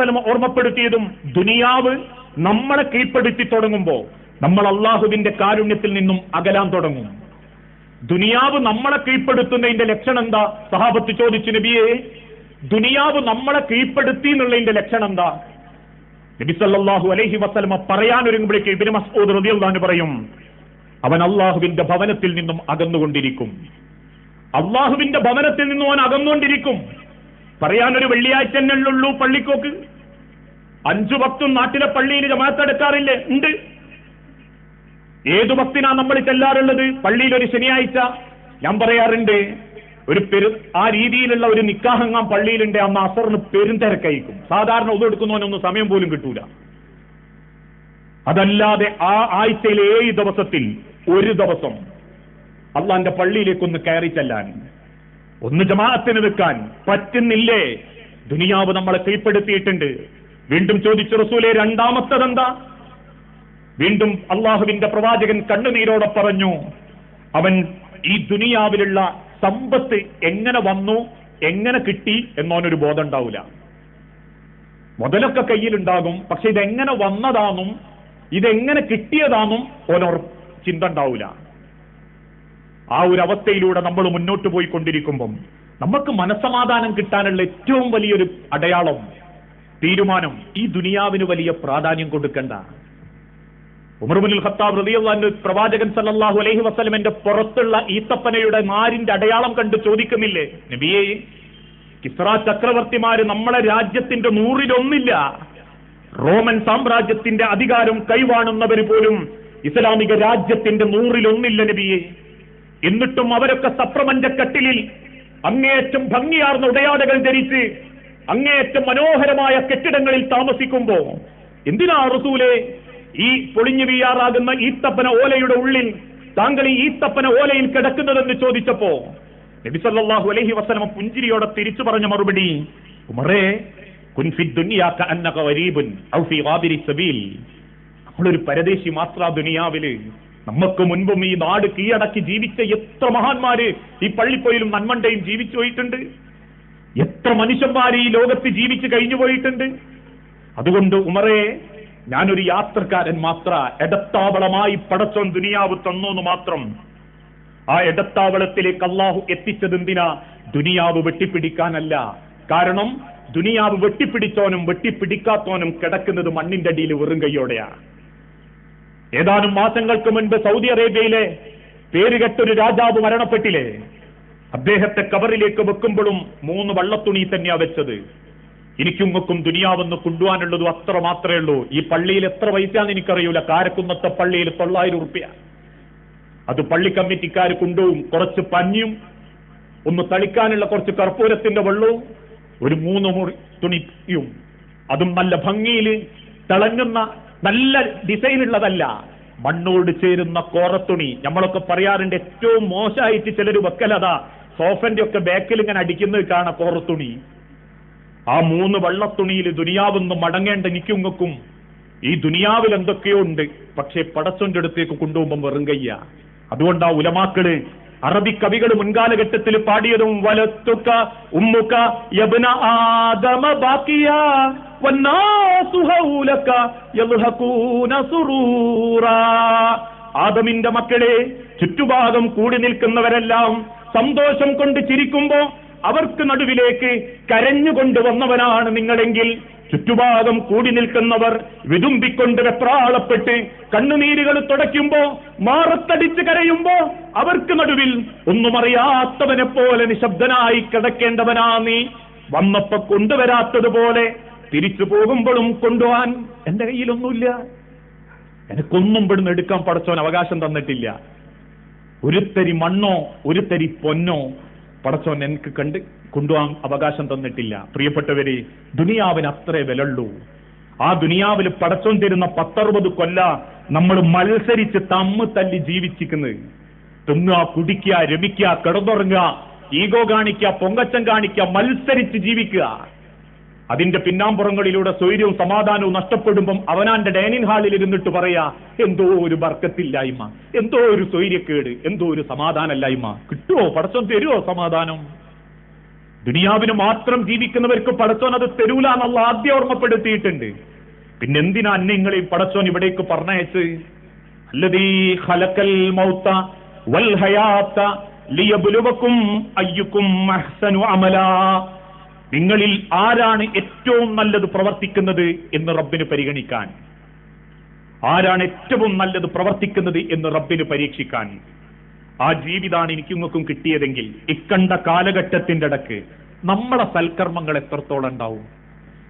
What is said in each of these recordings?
ഓർമ്മപ്പെടുത്തിയതും ദുനിയാവ് നമ്മളെ കീഴ്പ്പെടുത്തി തുടങ്ങുമ്പോ നമ്മൾ അള്ളാഹുവിന്റെ കാരുണ്യത്തിൽ നിന്നും അകലാൻ തുടങ്ങും. ദുനിയാവ് നമ്മളെ കീഴ്പ്പെടുത്തുന്നതിന്റെ ലക്ഷണം എന്താ? സഹാബത്ത് ചോദിച്ചു നബിയെ ദുനിയാവ് നമ്മളെ കീഴ്പ്പെടുത്തി എന്നുള്ളതിന്റെ ലക്ഷണം എന്താ? നബി സല്ലല്ലാഹു അലൈഹി വസല്ലമ പറയാൻ ഒരുങ്ങുമ്പോഴേക്ക് മസ്ഊദ് പറയും അവൻ അള്ളാഹുവിന്റെ ഭവനത്തിൽ നിന്നും അകന്നുകൊണ്ടിരിക്കും. അള്ളാഹുവിന്റെ ഭവനത്തിൽ നിന്നും അവൻ അകന്നുകൊണ്ടിരിക്കും. പറയാനൊരു വെള്ളിയാഴ്ച തന്നെയുള്ളൂ പള്ളിക്കോക്ക്. അഞ്ചു ഭക്തും നാട്ടിലെ പള്ളിയിൽ ജമാഅത്തെടുക്കാറില്ലേ ഉണ്ട്. ഏതു ഭക്തിനാ നമ്മൾ ചെല്ലാറുള്ളത്? പള്ളിയിൽ ഒരു ശനിയാഴ്ച ഞാൻ പറയാറുണ്ട് ഒരു പെരു ആ രീതിയിലുള്ള ഒരു നിക്കാഹങ്ങാൻ പള്ളിയിലുണ്ട് അന്ന് അസറിന് പെരുന്തിരക്കയക്കും സാധാരണ ഒതെടുക്കുന്നവനൊന്നും സമയം പോലും കിട്ടൂല. അതല്ലാതെ ആ ആഴ്ചയിലെ ഏഴ് ദിവസത്തിൽ ഒരു ദിവസം അള്ളാന്റെ പള്ളിയിലേക്കൊന്ന് കയറി ചെല്ലാൻ ഒന്ന് ജമാഅത്തിന് വെക്കാൻ പറ്റുന്നില്ലേ? ദുനിയാവ് നമ്മളെ കീഴ്പ്പെടുത്തിയിട്ടുണ്ട്. വീണ്ടും ചോദിച്ചു റസൂലെ രണ്ടാമത്തതെന്താ? വീണ്ടും അള്ളാഹുവിന്റെ പ്രവാചകൻ കണ്ണുനീരോടെ പറഞ്ഞു അവൻ ഈ ദുനിയാവിലുള്ള സമ്പത്ത് എങ്ങനെ വന്നു എങ്ങനെ കിട്ടി എന്നോനൊരു ബോധം ഉണ്ടാവില്ല മുതലൊക്കെ കയ്യിലുണ്ടാകും പക്ഷെ ഇതെങ്ങനെ വന്നതാന്നും ഇതെങ്ങനെ കിട്ടിയതാന്നും ഓനോർ ചിന്ത ഉണ്ടാവില്ല ആ ഒരു അവസ്ഥയിലൂടെ നമ്മൾ മുന്നോട്ട് പോയിക്കൊണ്ടിരിക്കുമ്പം നമുക്ക് മനസമാധാനം കിട്ടാനുള്ള ഏറ്റവും വലിയൊരു അടയാളം തീരുമാനം ഈ ദുനിയാവിന് വലിയ പ്രാധാന്യം കൊടുക്കേണ്ട. ഉമർബുൽ ഖത്താബ് റളിയല്ലാഹു പ്രവാചകൻ സല്ലാഹു അലൈഹി വസ്ലമിന്റെ പുറത്തുള്ള ഈത്തപ്പനയുടെ നാരിന്റെ അടയാളം കണ്ട് ചോദിക്കുന്നില്ലേ? നബിയെ കിസ്ര ചക്രവർത്തിമാര് നമ്മളെ രാജ്യത്തിന്റെ നൂറിലൊന്നില്ല. റോമൻ സാമ്രാജ്യത്തിന്റെ അധികാരം കൈവാണുന്നവര് പോലും ഇസ്ലാമിക രാജ്യത്തിന്റെ നൂറിലൊന്നില്ല നബിയെ. എന്നിട്ടും അവരൊക്കെ സപ്രമഞ്ചക്കട്ടിലിൽ അങ്ങേയറ്റം ഭംഗിയാർന്ന ഉടയാടകൾ ധരിച്ച് അങ്ങേയറ്റം മനോഹരമായ കെട്ടിടങ്ങളിൽ താമസിക്കുമ്പോ എന്തിനാ റസൂലെ ഈ പൊളിഞ്ഞു വീഴാറാകുന്ന ഈത്തപ്പന ഓലയുടെ ഉള്ളിൽ താങ്കൾ ഈ ഈത്തപ്പന ഓലയിൽ കിടക്കുന്നതെന്ന് ചോദിച്ചപ്പോ നബിസല്ലാഹു അലഹി വസല്ലമ പുഞ്ചിരിയോടെ തിരിച്ചു പറഞ്ഞ മറുപടി ഉമറേ നമ്മളൊരു പരദേശി മാത്ര ദുനിയാവിൽ നമുക്ക് മുൻപും ഈ നാട് കീഴടക്കി ജീവിച്ച എത്ര മഹാന്മാര് ഈ പള്ളിപ്പൊയിലും നന്മണ്ടയും ജീവിച്ചു പോയിട്ടുണ്ട്? എത്ര മനുഷ്യന്മാര് ഈ ലോകത്ത് ജീവിച്ചു കഴിഞ്ഞു പോയിട്ടുണ്ട്? അതുകൊണ്ട് ഉമറേ ഞാനൊരു യാത്രക്കാരൻ മാത്ര എടത്താവളമായി പടച്ചോൻ ദുനിയാവ് തന്നോന്ന് മാത്രം. ആ എടത്താവളത്തിലേക്ക് അള്ളാഹു എത്തിച്ചത് എന്തിനാ? ദുനിയാവ് വെട്ടിപ്പിടിക്കാനല്ല. കാരണം ദുനിയാവ് വെട്ടിപ്പിടിച്ചോനും വെട്ടിപ്പിടിക്കാത്തോനും കിടക്കുന്നത് മണ്ണിന്റെ അടിയിൽ വെറും കൈയോടെയാ ഏതാനും മാസങ്ങൾക്ക് മുൻപ് സൗദി അറേബ്യയിലെ പേരുകെട്ടൊരു രാജാവ് മരണപ്പെട്ടില്ലേ? അദ്ദേഹത്തെ കവറിലേക്ക് വെക്കുമ്പോഴും മൂന്ന് വള്ളത്തുണി തന്നെയാ വെച്ചത്. എനിക്കുങ്ങൾക്കും ദുനിയാവെന്ന് കൊണ്ടുപോകാനുള്ളതും അത്ര മാത്രമേ ഉള്ളൂ. ഈ പള്ളിയിൽ എത്ര പൈസയാന്ന് എനിക്കറിയൂല. കാരക്കുന്നത്തെ പള്ളിയിൽ തൊള്ളായിരം ഉറുപ്പ്യ. അത് പള്ളി കമ്മിറ്റിക്കാർ കൊണ്ടുപോകും. കുറച്ച് പഞ്ഞും ഒന്ന് തളിക്കാനുള്ള കുറച്ച് കർപ്പൂരത്തിന്റെ വെള്ളവും ഒരു മൂന്ന് തുണിയും. അതും നല്ല ഭംഗിയിൽ തിളങ്ങുന്ന നല്ല ഡിസൈൻ ഉള്ളതല്ല. മണ്ണോട് ചേരുന്ന കോറത്തുണി. നമ്മളൊക്കെ പറയാറുണ്ട് ഏറ്റവും മോശമായിട്ട് ചിലർ വെക്കലതാ. സോഫന്റെ ഒക്കെ ബാക്കിൽ ഇങ്ങനെ അടിക്കുന്നത് കാണാം കോറത്തുണി. ആ മൂന്ന് വള്ളത്തുണിയിൽ ദുനിയാവൊന്നും മടങ്ങേണ്ട എനിക്കുങ്ങക്കും ഈ ദുനിയാവിൽ എന്തൊക്കെയോ ഉണ്ട്. പക്ഷെ പടച്ചോന്റെ അടുത്തേക്ക് കൊണ്ടുപോകുമ്പോൾ വെറും കയ്യ. അതുകൊണ്ടാ ഉലമാക്കൾ അറബി കവികൾ മുൻകാലഘട്ടത്തിൽ പാടിയതും വലത്തുക്ക ഉമ്മുക്ക യബ്ന ആദമ ബാക്കിയ ആദമിന്റെ മക്കളെ ചുറ്റുഭാഗം കൂടി നിൽക്കുന്നവരെല്ലാം സന്തോഷം കൊണ്ട് ചിരിക്കുമ്പോ അവർക്ക് നടുവിലേക്ക് കരഞ്ഞുകൊണ്ട് വന്നവനാണ് നിങ്ങളെങ്കിൽ. ചുറ്റുഭാഗം കൂടി നിൽക്കുന്നവർ വിതുമ്പിക്കൊണ്ട് വെപ്രാളപ്പെട്ട് കണ്ണുനീരുകൾ തുടയ്ക്കുമ്പോ മാറത്തടിച്ച് കരയുമ്പോ അവർക്ക് നടുവിൽ ഒന്നും അറിയാത്തവനെ പോലെ നിശബ്ദനായി കിടക്കേണ്ടവനാ നീ. വന്നപ്പോ കൊണ്ടുവരാത്തതുപോലെ തിരിച്ചു പോകുമ്പോഴും കൊണ്ടുപോവാൻ എന്റെ കയ്യിലൊന്നുമില്ല. എനിക്കൊന്നും ഇവിടുന്ന് എടുക്കാൻ പടച്ചോൻ അവകാശം തന്നിട്ടില്ല. ഒരു തരി മണ്ണോ ഒരു തരി പൊന്നോ പടച്ചോൻ എനിക്ക് കണ്ട് കൊണ്ടുപോകാൻ അവകാശം തന്നിട്ടില്ല. പ്രിയപ്പെട്ടവരെ ദുനിയാവിന് അത്രേ വിലള്ളൂ ആ ദുനിയാവിൽ പടച്ചോൻ തരുന്ന പത്തറുപത് കൊല്ല നമ്മൾ മത്സരിച്ച് തമ്മ് തല്ലി ജീവിച്ചിരിക്കുന്നത് തിന്നുക കുടിക്കുക രമിക്കുക കിടന്നുറങ്ങുക ഈഗോ കാണിക്കുക പൊങ്കച്ചം കാണിക്കുക മത്സരിച്ച് ജീവിക്കുക. അതിന്റെ പിന്നാമ്പുറങ്ങളിലൂടെ സ്വൈര്യവും സമാധാനവും നഷ്ടപ്പെടുമ്പം അവനാന്റെ ഡൈനിങ് ഹാളിൽ ഇരുന്നിട്ട് പറയാ എന്തോ ഒരു ബർക്കത്തില്ലായ്മ എന്തോ ഒരു സ്വൈര്യക്കേട് എന്തോ ഒരു സമാധാനമില്ലായ്മ കിട്ടുമോ പടച്ചം തരുമോ സമാധാനം? ദുനിയാവിന് മാത്രം ജീവിക്കുന്നവർക്ക് പടച്ചോൻ അത് തരൂല എന്നുള്ള ആദ്യം ഓർമ്മപ്പെടുത്തിയിട്ടുണ്ട്. പിന്നെ എന്തിനാ ഈ പടച്ചോൻ ഇവിടേക്ക് പറഞ്ഞയച്ച് അല്ലതീ ഖലക്കൽ വൽ നിങ്ങളിൽ ആരാണ് ഏറ്റവും നല്ലത് പ്രവർത്തിക്കുന്നത് എന്ന് റബ്ബിന് പരിഗണിക്കാൻ. ആരാണ് ഏറ്റവും നല്ലത് പ്രവർത്തിക്കുന്നത് എന്ന് റബ്ബിന് പരീക്ഷിക്കാൻ. ആ ജീവിതാണ് എനിക്കിങ്ങൾക്കും കിട്ടിയതെങ്കിൽ ഇക്കണ്ട കാലഘട്ടത്തിന്റെ ഇടയ്ക്ക് നമ്മളെ സൽക്കർമ്മങ്ങൾ എത്രത്തോളം ഉണ്ടാവും?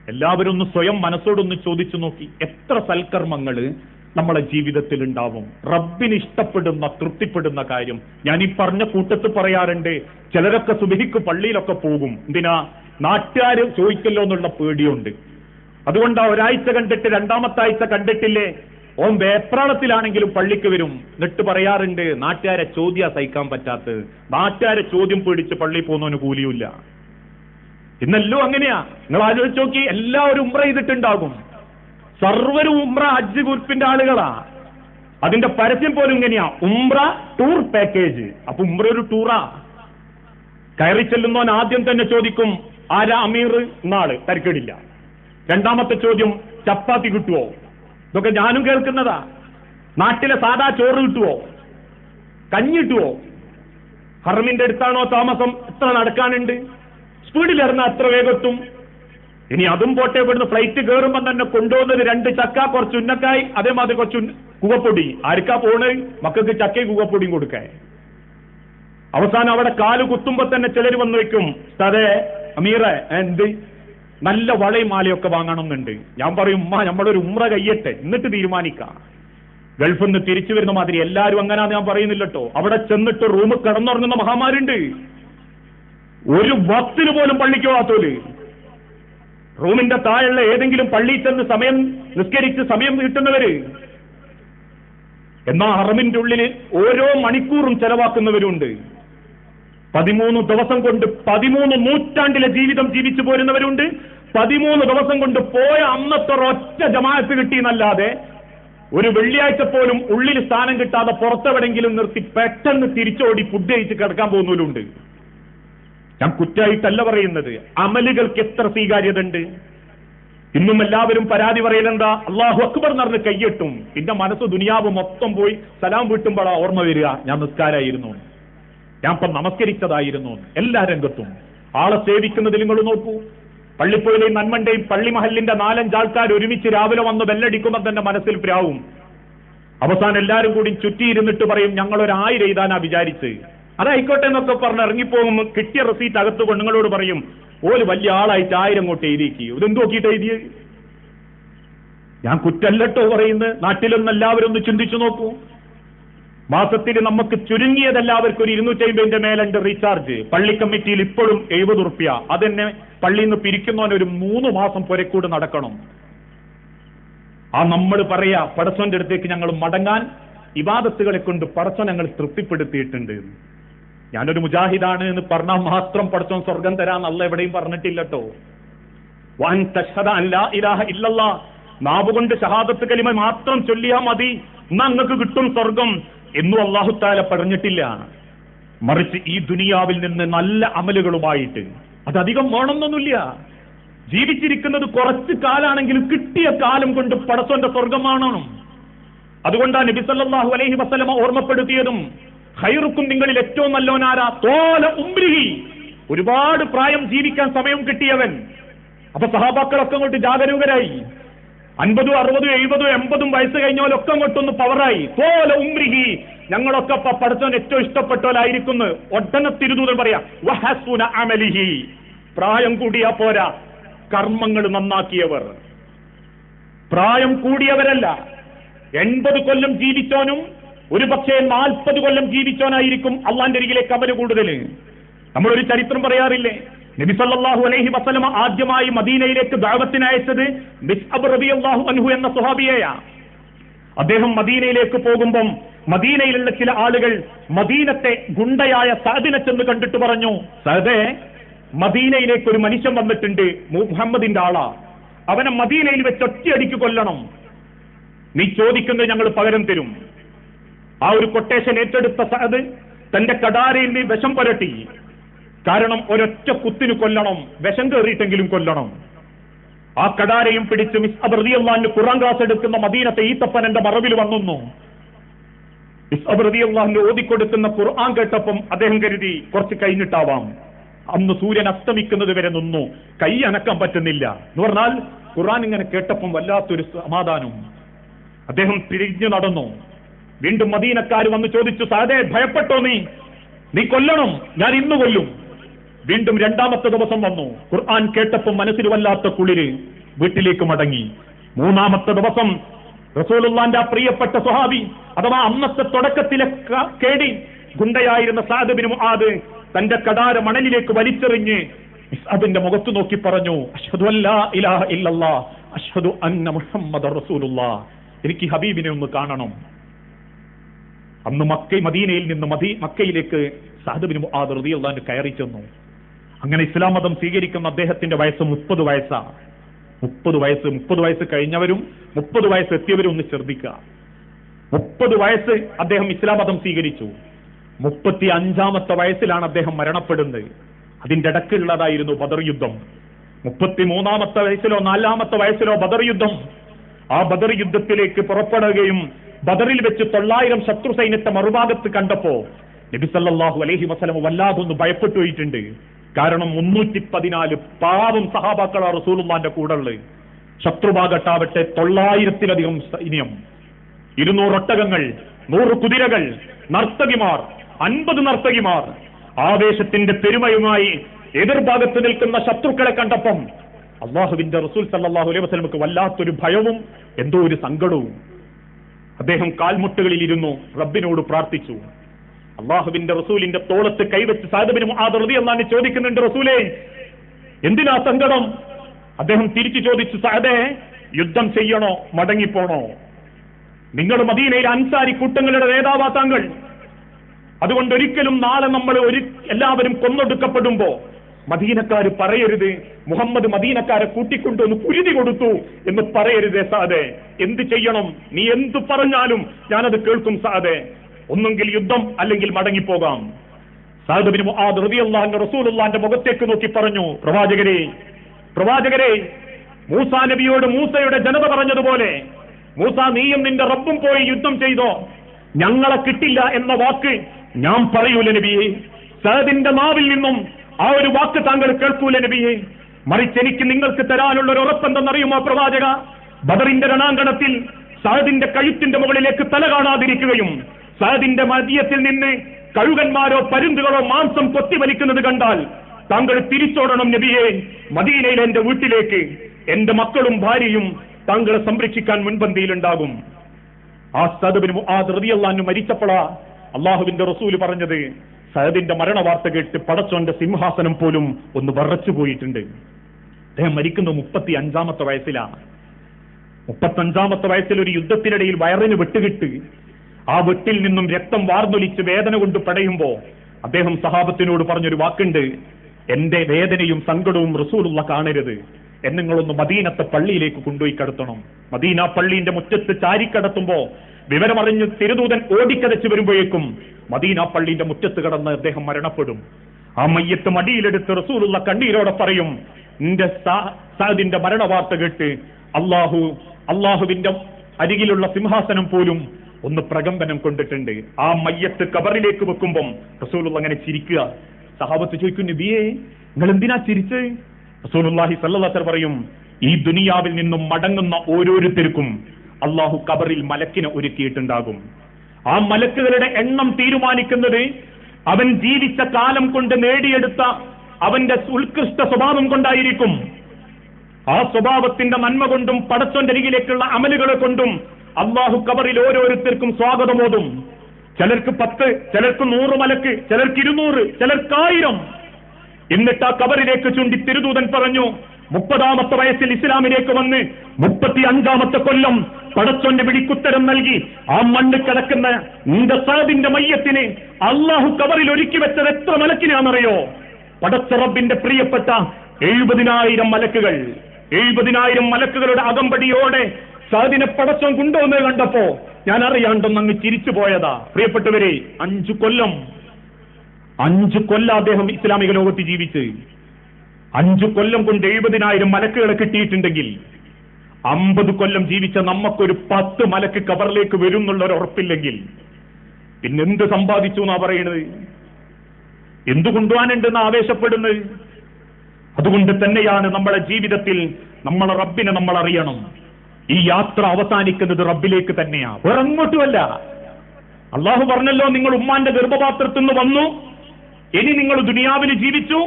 എല്ലാവരും ഒന്ന് സ്വയം മനസ്സോടൊന്ന് ചോദിച്ചു നോക്കി എത്ര സൽക്കർമ്മങ്ങൾ നമ്മളെ ജീവിതത്തിൽ ഉണ്ടാവും? റബ്ബിന് ഇഷ്ടപ്പെടുന്ന തൃപ്തിപ്പെടുന്ന കാര്യം. ഞാൻ ഈ പറഞ്ഞ കൂട്ടത്ത് പറയാറുണ്ട് ചിലരൊക്കെ സുബിഹിക്ക് പള്ളിയിലൊക്കെ പോകും. എന്തിനാ? നാട്ടുകാര് ചോദിക്കല്ലോ എന്നുള്ള പേടിയുണ്ട്. അതുകൊണ്ട് ഒരാഴ്ച കണ്ടിട്ട് രണ്ടാമത്തെ ആഴ്ച കണ്ടിട്ടില്ലേ? ഓൻ വേപ്രാളത്തിലാണെങ്കിലും പള്ളിക്ക് വരും. എന്നിട്ട് പറയാറുണ്ട് നാട്ടുകാരെ ചോദ്യ സഹിക്കാൻ പറ്റാത്തത്. നാട്ടുകാരെ ചോദ്യം പേടിച്ച് പള്ളി പോകുന്നവന് കൂലിയില്ല ഇന്നല്ലോ അങ്ങനെയാ. നിങ്ങൾ ആലോചിച്ച് നോക്കി എല്ലാവരും ഉമ്ര ചെയ്തിട്ടുണ്ടാകും. സർവരും ഉമ്ര ഹജ്ജ് ഗ്രൂപ്പിന്റെ ആളുകളാ. അതിന്റെ പരസ്യം പോലും ഇങ്ങനെയാ. ഉംറ ടൂർ പാക്കേജ്. അപ്പൊ ഉംറ ഒരു ടൂറാ. കയറി ചെല്ലുന്നവൻ ആദ്യം തന്നെ ചോദിക്കും ആരാ അമീർ? എന്നാൾ തരക്കേടില്ല. രണ്ടാമത്തെ ചോദ്യം ചപ്പാത്തി കിട്ടുവോ? ഇതൊക്കെ ഞാനും കേൾക്കുന്നതാ. നാട്ടിലെ സാധാ ചോറ് കിട്ടുവോ? കഞ്ഞി കിട്ടുവോ? ഹർമിന്റെ അടുത്താണോ താമസം? എത്ര നടക്കാനുണ്ട്? സ്പീഡിൽ ഇറങ്ങാൻ അത്ര വേഗത്തും? ഇനി അതും പോട്ടെ ഇവിടുന്ന് ഫ്ലൈറ്റ് കയറുമ്പോൾ തന്നെ കൊണ്ടുപോകുന്നത് രണ്ട് ചക്ക കുറച്ച് ഉന്നക്കായി അതേമാതിരി കുറച്ച് കുകപ്പൊടി ആർക്കാ പോണ്? മക്കൾക്ക് ചക്കയും കുകപ്പൊടിയും കൊടുക്കാൻ. അവസാനം അവിടെ കാൽ കുത്തുമ്പോ തന്നെ ചിലർ വന്ന് വെക്കും അതെ അമീറെ എന്ത്? നല്ല വളയും മാലയൊക്കെ വാങ്ങണമെന്നുണ്ട്. ഞാൻ പറയും ഉമ്മ നമ്മളൊരു ഉമ്ര കയ്യട്ടെ. എന്നിട്ട് തീരുമാനിക്കാം. ഗൾഫിൽ നിന്ന് തിരിച്ചു വരുന്ന മാതിരി എല്ലാവരും അങ്ങനെ ഞാൻ പറയുന്നില്ലട്ടോ. അവിടെ ചെന്നിട്ട് റൂം കിടന്നുറങ്ങുന്ന മഹാമാരുണ്ട് ഒരു വക്തിന് പോലും പള്ളിക്ക് പോകാത്തോൽ റൂമിന്റെ താഴെയുള്ള ഏതെങ്കിലും പള്ളിയിൽ ചെന്ന് സമയം നിസ്കരിച്ച് സമയം കിട്ടുന്നവര്. എന്നാ ഹറമിന്റെ ഉള്ളിൽ ഓരോ മണിക്കൂറും ചെലവാക്കുന്നവരുണ്ട്. പതിമൂന്ന് ദിവസം കൊണ്ട് പതിമൂന്ന് നൂറ്റാണ്ടിലെ ജീവിതം ജീവിച്ചു പോരുന്നവരുണ്ട്. പതിമൂന്ന് ദിവസം കൊണ്ട് പോയ അന്നത്തെ ഒറ്റ ജമാഅത്ത് കിട്ടിയെന്നല്ലാതെ ഒരു വെള്ളിയാഴ്ച പോലും ഉള്ളിൽ സ്ഥാനം കിട്ടാതെ പുറത്തെവിടെങ്കിലും നിർത്തി പെട്ടെന്ന് തിരിച്ചോടി ഫുഡ് കഴിച്ച് കിടക്കാൻ പോകുന്നവരുണ്ട്. ഞാൻ കുറ്റായിട്ടല്ല പറയുന്നത്. അമലുകൾക്ക് എത്ര സ്വീകാര്യത ഉണ്ട് ഇന്നും എല്ലാവരും പരാതി പറയലെന്താ അള്ളാഹു അക്ബർ നടന്ന് കയ്യെട്ടും പിന്നെ മനസ്സ് ദുനിയാവ് മൊത്തം പോയി സലാം വീട്ടുമ്പോഴാ ഓർമ്മ വരിക. ഞാൻ നിസ്കാരായിരുന്നു ഞാൻ ഇപ്പം നമസ്കരിച്ചതായിരുന്നു എല്ലാ രംഗത്തും. ആളെ സേവിക്കുന്നതിൽ നിങ്ങൾ നോക്കൂ. പള്ളിപ്പോയിലെയും നന്മന്റെയും പള്ളിമഹലിന്റെ നാലഞ്ച് ആൾക്കാർ ഒരുമിച്ച് രാവിലെ വന്ന് ബെല്ലടിക്കുമ്പോൾ തന്നെ മനസ്സിൽ പ്രാവും. അവസാനം എല്ലാവരും കൂടി ചുറ്റിയിരുന്നിട്ട് പറയും ഞങ്ങൾ ഒരു ആയിരം എഴുതാനാ വിചാരിച്ച്. അതായിക്കോട്ടെ എന്നൊക്കെ പറഞ്ഞ് ഇറങ്ങിപ്പോകും. കിട്ടിയ റെസീറ്റ് അകത്ത് പെണ്ണുങ്ങളോട് പറയും ഓൽ വലിയ ആളായിട്ട് ആയിരം കൊണ്ട് എഴുതിക്ക് ഇതെന്ത് നോക്കിയിട്ട് എഴുതിയത് ഞാൻ കുറ്റല്ലട്ടോ പറയുന്നത്. നാട്ടിലൊന്നും എല്ലാവരും ഒന്ന് ചിന്തിച്ചു നോക്കൂ. മാസത്തിൽ നമുക്ക് ചുരുങ്ങിയത് എല്ലാവർക്കും ഒരു ഇരുന്നൂറ്റി അമ്പതിന്റെ മേലുണ്ട് റീചാർജ്. പള്ളി കമ്മിറ്റിയിൽ ഇപ്പോഴും എഴുപത് റുപ്യ അതെന്നെ പള്ളിയിൽ നിന്ന് പിരിക്കുന്നവൻ ഒരു മൂന്ന് മാസം പുരക്കൂട് നടക്കണം. ആ നമ്മൾ പറയാ പടച്ചോന്റെ അടുത്തേക്ക് ഞങ്ങൾ മടങ്ങാൻ ഇബാദത്തുകളെ കൊണ്ട് പടസോ ഞങ്ങൾ തൃപ്തിപ്പെടുത്തിയിട്ടുണ്ട്. ഞാനൊരു മുജാഹിദാണ് എന്ന് പറഞ്ഞാൽ മാത്രം പടച്ചോൻ സ്വർഗം തരാൻ അല്ല എവിടെയും പറഞ്ഞിട്ടില്ലട്ടോ. വൻ തഷ്ഹദ അല്ല ഇലാഹ ഇല്ലല്ലാ. ഷഹാദത്ത് കലിമ മാത്രം ചൊല്ലിയാൽ മതി. എന്നാ നിങ്ങൾക്ക് കിട്ടും സ്വർഗം. എന്നും അള്ളാഹുത്താല പറഞ്ഞിട്ടില്ല. മറിച്ച് ഈ ദുനിയാവിൽ നിന്ന് നല്ല അമലുകളുമായിട്ട്. അതധികം വേണമെന്നൊന്നുമില്ല ജീവിച്ചിരിക്കുന്നത് കുറച്ച് കാലാണെങ്കിലും കിട്ടിയ കാലം കൊണ്ട് പടച്ചോന്റെ സ്വർഗമാണോ അതുകൊണ്ടാണ് നബി സല്ലല്ലാഹു അലൈഹി വസല്ലമ ഓർമ്മപ്പെടുത്തിയതും ഹൈറുക്കും നിങ്ങളിൽ ഏറ്റവും നല്ലവനാരാ തോല ഉംരിഹി ഒരുപാട് പ്രായം ജീവിക്കാൻ സമയം കിട്ടിയവൻ. അപ്പൊ സഹാബാക്കളൊക്കെ അങ്ങോട്ട് ജാഗരൂകരായി. അൻപതും അറുപതും എഴുപതും എൺപതും വയസ്സ് കഴിഞ്ഞാലൊക്കെ അങ്ങോട്ടൊന്ന് പവറായി പോലെ ഉംരിഹി. ഞങ്ങളൊക്കെ പഠിച്ചവൻ ഏറ്റവും ഇഷ്ടപ്പെട്ടവരായിരിക്കുന്നു. ഒട്ടന തിരുദൂതൻ പറയാ. വഹസുന അമലിഹി. പ്രായം കൂടിയാ പോരാ. കർമ്മങ്ങൾ നന്നാക്കിയവർ. പ്രായം കൂടിയവരല്ല. എൺപത് കൊല്ലം ജീവിച്ചോനും ഒരു പക്ഷേ നാൽപ്പത് കൊല്ലം ജീവിച്ചോനായിരിക്കും അള്ളാന്റെ അരികിലേക്ക് അവർ കൂടുതൽ നമ്മളൊരു ചരിത്രം പറയാറില്ലേ? നബി സല്ലല്ലാഹു അലൈഹി വസല്ലമ ആദ്യമായി മദീനയിലേക്ക് ദാവത്തിന് അയച്ചത് അൻഹു എന്ന സ്വഹാബിയെയാ അദ്ദേഹം മദീനയിലേക്ക് പോകുമ്പം മദീനയിലുള്ള ചില ആളുകൾ മദീനത്തെ ഗുണ്ടയായ സഹദിനെ ചെന്ന് കണ്ടിട്ട് പറഞ്ഞു സഹദേ മദീനയിലേക്ക് ഒരു മനുഷ്യൻ വന്നിട്ടുണ്ട് മുഹമ്മദിന്റെ ആളാ. അവനെ മദീനയിൽ വെച്ച് ഒറ്റയടിക്ക് കൊല്ലണം. നീ ചോദിക്കുന്നത് ഞങ്ങൾ പകരം തരും. ആ ഒരു കൊട്ടേഷൻ ഏറ്റെടുത്ത സഹദ് തന്റെ കടാരയിൽ നീ വിഷം പുരട്ടി. കാരണം ഒരൊറ്റ കുത്തിന് കൊല്ലണം വിഷം കയറിയിട്ടെങ്കിലും കൊല്ലണം. ആ കടാരയും പിടിച്ച് മിസ് അബ്രതിയല്ലാന്റെ ഖുറാൻ ക്ലാസ് എടുക്കുന്ന മദീനത്തെ ഈത്തപ്പൻ എന്റെ മറവിൽ വന്നു മിസ് അബ്രതിയല്ലാന്റെ ഓതിക്കൊടുക്കുന്ന ഖുർആൻ കേട്ടപ്പം അദ്ദേഹം കരുതി കുറച്ച് കഴിഞ്ഞിട്ടാവാം. അന്ന് സൂര്യൻ അസ്തമിക്കുന്നത് വരെ നിന്നു. കൈ അനക്കാൻ പറ്റുന്നില്ല. എന്ന് പറഞ്ഞാൽ ഖുർആൻ ഇങ്ങനെ കേട്ടപ്പം വല്ലാത്തൊരു സമാധാനം. അദ്ദേഹം തിരിഞ്ഞു നടന്നു. വീണ്ടും മദീനക്കാർ വന്ന് ചോദിച്ചു സാധേ ഭയപ്പെട്ടോ നീ? നീ കൊല്ലണം. ഞാൻ ഇന്ന് കൊല്ലും. വീണ്ടും രണ്ടാമത്തെ ദിവസം വന്നു. ഖുർആൻ കേട്ടപ്പോൾ മനസ്സിൽ വല്ലാത്ത കുളിര് വീട്ടിലേക്ക് മടങ്ങി. മൂന്നാമത്തെ ദിവസം റസൂലുള്ളാന്റെ ആ പ്രിയപ്പെട്ട സ്വഹാബി അഥവാ അന്നത്തെ തുടക്കത്തിലെ കേടി ഗുണ്ടയായിരുന്ന സാദബിന് മുആദ് തന്റെ കടാര മണലിലേക്ക് വലിച്ചെറിഞ്ഞ് അതിന്റെ മുഖത്ത് നോക്കി പറഞ്ഞു അഷ്ഹദു അല്ലാ ഇലാഹ അഷ്ഹദു അന്ന മുഹമ്മദ് റസൂലുള്ള. എനിക്ക് ഹബീബിനെ ഒന്ന് കാണണം. അന്ന് മക്കൈ മദീനയിൽ നിന്ന് മദീ മക്കയിലേക്ക് സാദബിന് മുആദ് റളിയല്ലാഹു കയറി ചെന്നു. അങ്ങനെ ഇസ്ലാം മതം സ്വീകരിക്കുന്ന അദ്ദേഹത്തിന്റെ വയസ്സ് മുപ്പത് വയസ്സാണ്. മുപ്പത് വയസ്സ് മുപ്പത് വയസ്സ് കഴിഞ്ഞവരും മുപ്പത് വയസ്സ് എത്തിയവരും ഒന്ന് ശ്രദ്ധിക്കുക. മുപ്പത് വയസ്സ് അദ്ദേഹം ഇസ്ലാം മതം സ്വീകരിച്ചു. മുപ്പത്തി അഞ്ചാമത്തെ വയസ്സിലാണ് അദ്ദേഹം മരണപ്പെടുന്നത്. അതിന്റെ ഇടക്കുള്ളതായിരുന്നു ബദർ യുദ്ധം. മുപ്പത്തി മൂന്നാമത്തെ വയസ്സിലോ നാലാമത്തെ വയസ്സിലോ ബദർ യുദ്ധം. ആ ബദർ യുദ്ധത്തിലേക്ക് പുറപ്പെടുകയും ബദറിൽ വെച്ച് തൊള്ളായിരം ശത്രു സൈന്യത്തെ മറുഭാഗത്ത് കണ്ടപ്പോ നബി സല്ലല്ലാഹു അലൈഹി വസല്ലം വല്ലാതൊന്ന് ഭയപ്പെട്ടു പോയിട്ടുണ്ട്. കാരണം മുന്നൂറ്റി പതിനാല് പാവം സഹാബാക്കളാ റസൂലുള്ളാന്റെ കൂടെ ഉള്ളത് ശത്രുഭാഗത്താവട്ടെ തൊള്ളായിരത്തിലധികം സൈന്യം ഇരുന്നൂറ് ഒട്ടകങ്ങൾ നൂറ് കുതിരകൾ നർത്തകിമാർ അൻപത് നർത്തകിമാർ. ആവേശത്തിന്റെ പെരുമയുമായി എതിർഭാഗത്ത് നിൽക്കുന്ന ശത്രുക്കളെ കണ്ടപ്പം അള്ളാഹുവിന്റെ റസൂൽ സല്ലാഹു അലൈഹി വസല്ലമക്ക് വല്ലാത്തൊരു ഭയവും എന്തോ ഒരു സങ്കടവും. അദ്ദേഹം കാൽമുട്ടുകളിൽ ഇരുന്നു റബ്ബിനോട് പ്രാർത്ഥിച്ചു. അള്ളാഹുവിന്റെ റസൂലിന്റെ തോളത്ത് കൈവച്ച് സാദബിന് ആദർതി എന്നാണ് ചോദിക്കുന്നുണ്ട് റസൂലേ എന്തിനാ സങ്കടം? അദ്ദേഹം തിരിച്ചു ചോദിച്ചു സാദേ യുദ്ധം ചെയ്യണോ? മടങ്ങിപ്പോണോ? നിങ്ങൾ മദീനയിലെ അൻസാരി കൂട്ടങ്ങളുടെ നേതാവാ താങ്കൾ. അതുകൊണ്ട് ഒരിക്കലും നാളെ നമ്മൾ ഒരു എല്ലാവരും കൊന്നൊടുക്കപ്പെടുമ്പോ മദീനക്കാര് പറയരുത് മുഹമ്മദ് മദീനക്കാരെ കൂട്ടിക്കൊണ്ടു ഒന്ന് കുരുതി കൊടുത്തു എന്ന് പറയരുത് സാദെ. എന്ത് ചെയ്യണം? നീ എന്തു പറഞ്ഞാലും ഞാനത് കേൾക്കും സാദെ. ഒന്നുകിൽ യുദ്ധം അല്ലെങ്കിൽ മടങ്ങിപ്പോകാം. സാഹിബിന് മുആദ് റളിയല്ലാഹു റസൂലുള്ളാന്റെ മുഖത്തേക്ക് നോക്കി പറഞ്ഞു പ്രവാചകരെ പ്രവാചകരെ മൂസാ നബിയോട് മൂസയുടെ ജനത പറഞ്ഞതുപോലെ മൂസ നീയും നിന്റെ റബ്ബും പോയി യുദ്ധം ചെയ്തോ? ഞങ്ങളെ കിട്ടില്ല എന്ന വാക്ക് ഞാൻ പറയൂല നബിയെ. സഹദിന്റെ നാവിൽ നിന്നും ആ ഒരു വാക്ക് താങ്കൾ കേൾക്കൂല നബിയെ. മറിച്ച് എനിക്ക് നിങ്ങൾക്ക് തരാനുള്ള ഒരു ഉറപ്പെന്തെന്നറിയുമോ പ്രവാചക? ബദറിന്റെ രണാങ്കണത്തിൽ സഹദിന്റെ കഴുത്തിന്റെ മുകളിലേക്ക് തല കാണാതിരിക്കുകയും സഹദിന്റെ മദ്യത്തിൽ നിന്ന് കഴുകന്മാരോ പരുന്തുകളോ മാംസം കൊത്തിവലിക്കുന്നത് കണ്ടാൽ താങ്കൾ തിരിച്ചോടണം നബിയെ മദീനയിലെ എന്റെ വീട്ടിലേക്ക്. എന്റെ മക്കളും ഭാര്യയും താങ്കളെ സംരക്ഷിക്കാൻ മുൻപന്തിയിലുണ്ടാകും. ആ സദബിന് ആ ധൃതിയല്ലാനും മരിച്ചപ്പോഴാ അള്ളാഹുവിന്റെ റസൂൽ പറഞ്ഞത് സഹദിന്റെ മരണവാർത്ത കേട്ട് പടച്ചോന്റെ സിംഹാസനം പോലും ഒന്ന് വറച്ചു പോയിട്ടുണ്ട്. അദ്ദേഹം മരിക്കുന്ന മുപ്പത്തി അഞ്ചാമത്തെ വയസ്സിലാണ്. മുപ്പത്തഞ്ചാമത്തെ വയസ്സിൽ ഒരു യുദ്ധത്തിനിടയിൽ വയറിന് വെട്ടുകിട്ട് ആ വെട്ടിൽ നിന്നും രക്തം വാർന്നൊലിച്ച് വേദന കൊണ്ട് പടയുമ്പോ അദ്ദേഹം സഹാബത്തിനോട് പറഞ്ഞൊരു വാക്കുണ്ട് എന്റെ വേദനയും സങ്കടവും റസൂലുള്ള കാണരുത്. എന്നിങ്ങളൊന്ന് മദീനത്തെ പള്ളിയിലേക്ക് കൊണ്ടുപോയി കടത്തണം. മദീന പള്ളിന്റെ മുറ്റത്ത് ചാരിക്കടത്തുമ്പോ വിവരമറിഞ്ഞ് തിരുദൂതൻ ഓടിക്കതച്ച് വരുമ്പോഴേക്കും മദീന പള്ളിന്റെ മുറ്റത്ത് കടന്ന് അദ്ദേഹം മരണപ്പെടും. ആ മയ്യത്ത് മടിയിലെടുത്ത് റസൂലുള്ള കണ്ണീരോടെ പറയും നിന്റെ സാദിന്റെ മരണവാർത്ത കേട്ട് അള്ളാഹു അള്ളാഹുവിന്റെ അരികിലുള്ള സിംഹാസനം പോലും ഒന്ന് പ്രകമ്പനം കൊണ്ടിട്ടുണ്ട്. ആ മയ്യത്ത് കബറിലേക്ക് വെക്കുമ്പം റസൂലുള്ള അങ്ങനെ ചിരിക്കുക. സഹാബത്ത് ചോദിക്കും നബിയേ നിങ്ങൾ എന്തിനാ ചിരിച്ച്? റസൂലുള്ളാഹി സല്ലാസർ പറയും ഈ ദുനിയാവിൽ നിന്നും മടങ്ങുന്ന ഓരോരുത്തർക്കും അള്ളാഹു കബറിൽ മലക്കിനെ ഒരുക്കിയിട്ടുണ്ടാകും. ആ മലക്കുകളുടെ എണ്ണം തീരുമാനിക്കുന്നത് അവൻ ജീവിച്ച കാലം കൊണ്ട് നേടിയെടുത്ത അവന്റെ ഉത്കൃഷ്ട സ്വഭാവം കൊണ്ടായിരിക്കും. ആ സ്വഭാവത്തിന്റെ നന്മ കൊണ്ടും പടച്ചോന്റെ അരികിലേക്കുള്ള അമലുകളെ കൊണ്ടും അള്ളാഹു കബറിൽ ഓരോരുത്തർക്കും സ്വാഗതമോതും ചിലർക്ക് പത്ത് ചിലർക്ക് നൂറ് മലക്ക് ചിലർക്ക് ഇരുന്നൂറ് ചിലർക്ക് ആയിരം. എന്നിട്ട് ആ കബറിലേക്ക് ചൂണ്ടി തിരുദൂതൻ പറഞ്ഞു മുപ്പതാമത്തെ വയസ്സിൽ ഇസ്ലാമിലേക്ക് വന്ന് മുപ്പത്തി അഞ്ചാമത്തെ കൊല്ലം പടച്ചോന്റെ വിളിക്കുത്തരം നൽകി ആ മണ്ണ് കിടക്കുന്ന നിന്റെ മയ്യത്തിന് അള്ളാഹു കബറിൽ ഒരുക്കി വെച്ചത് എത്ര മലക്കിനാണെന്നറിയോ? പടച്ച റബ്ബിന്റെ പ്രിയപ്പെട്ട എഴുപതിനായിരം മലക്കുകൾ. എഴുപതിനായിരം മലക്കുകളുടെ അകമ്പടിയോടെ സാദിനെ പടച്ചോൻ എന്ന് കണ്ടപ്പോ ഞാൻ അറിയാണ്ടൊന്ന് അങ്ങ് ചിരിച്ചു പോയതാ. പ്രിയപ്പെട്ടവരെ അഞ്ചു കൊല്ലം അഞ്ചു കൊല്ലം അദ്ദേഹം ഇസ്ലാമിക ലോകത്ത് ജീവിച്ച്. അഞ്ചു കൊല്ലം കൊണ്ട് എഴുപതിനായിരം മലക്കുകളെ കിട്ടിയിട്ടുണ്ടെങ്കിൽ അമ്പത് കൊല്ലം ജീവിച്ച നമുക്കൊരു പത്ത് മലക്ക് കബറിലേക്ക് വരും എന്നുള്ള ഒരു ഉറപ്പില്ലെങ്കിൽ പിന്നെന്ത് സമ്പാദിച്ചു എന്നാ പറയണത്? എന്തു കൊണ്ടുപോകാനുണ്ടെന്ന് ആവേശപ്പെടുന്നത്? അതുകൊണ്ട് തന്നെയാണ് നമ്മളെ ജീവിതത്തിൽ നമ്മളെ റബ്ബിനെ നമ്മൾ അറിയണം ഈ യാത്ര അവസാനിക്കുന്നത് റബ്ബിലേക്ക് തന്നെയാണ്. വേറെങ്ങോട്ടുമല്ല അള്ളാഹു പറഞ്ഞല്ലോ നിങ്ങൾ ഉമ്മാന്റെ ഗർഭപാത്രത്തിൽ നിന്ന് വന്നു. ഇനി നിങ്ങൾ ദുനിയാവിൽ ജീവിച്ചു.